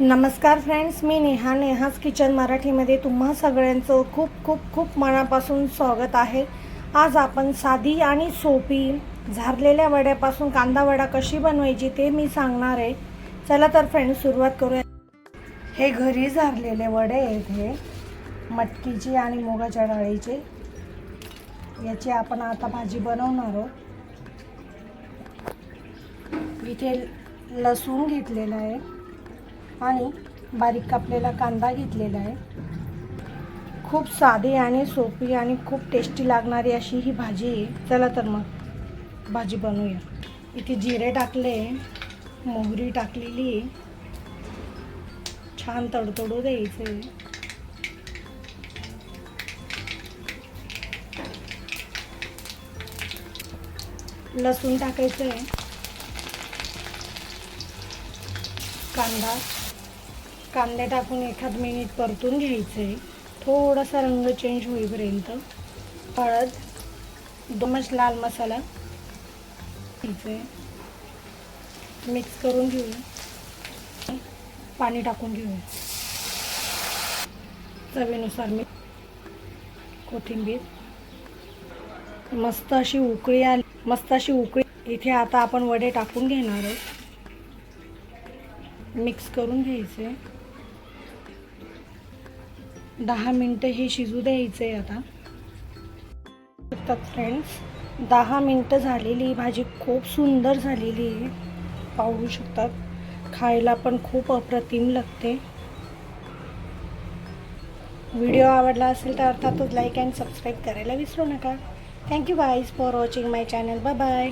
नमस्कार फ्रेंड्स मी नेहा. नेहाच किचन मराठीमध्ये तुम्हा सगळ्यांचं खूप खूप खूप मनापासून स्वागत आहे. आज आपण साधी आणि सोपी झारलेल्या वड्यापासून कांदा वडा कशी बनवायची ते मी सांगणार आहे. चला तर फ्रेंड्स सुरुवात करूया. हे घरी झारलेले वडे आहेत हे मटकीचे आणि मुगाच्या डाळीचे. याची आपण आता भाजी बनवणार आहोत. इथे लसूण घेतलेला आहे. आणि बारीक कापलेला कांदा घेतलेला आहे. खूप साधी आणि सोपी आणि खूप टेस्टी लागणारी अशी ही भाजी आहे. चला तर मग भाजी बनवूया. इथे जिरे टाकले मोहरी टाकलेली. आहे छान तडतडू द्यायचं. आहे लसूण टाकायचं आहे कांदा. कांदे टाकून एखाद मिनिट परतून घ्यायचं. आहे थोडासा रंग चेंज होईपर्यंत हळद दोमच लाल मसाला घ्यायचे. आहे मिक्स करून घेऊ पाणी टाकून घेऊ चवीनुसार मी कोथिंबीर. मस्त अशी उकळी आली मस्त अशी उकळी. इथे आता आपण वडे टाकून घेणार आहोत. मिक्स करून घ्यायचे. दहा मिनटं हे शिजू द्यायचे आता. फ्रेंड्स दहा मिनटं झालेली भाजी खूप सुंदर झालेली आहे. पाहू शकतात. खायला पण खूप अप्रतिम लागते. व्हिडिओ आवडला असेल तर अर्थातच लाईक अँड सबस्क्राईब करायला विसरू नका. Thank you guys for watching my channel bye bye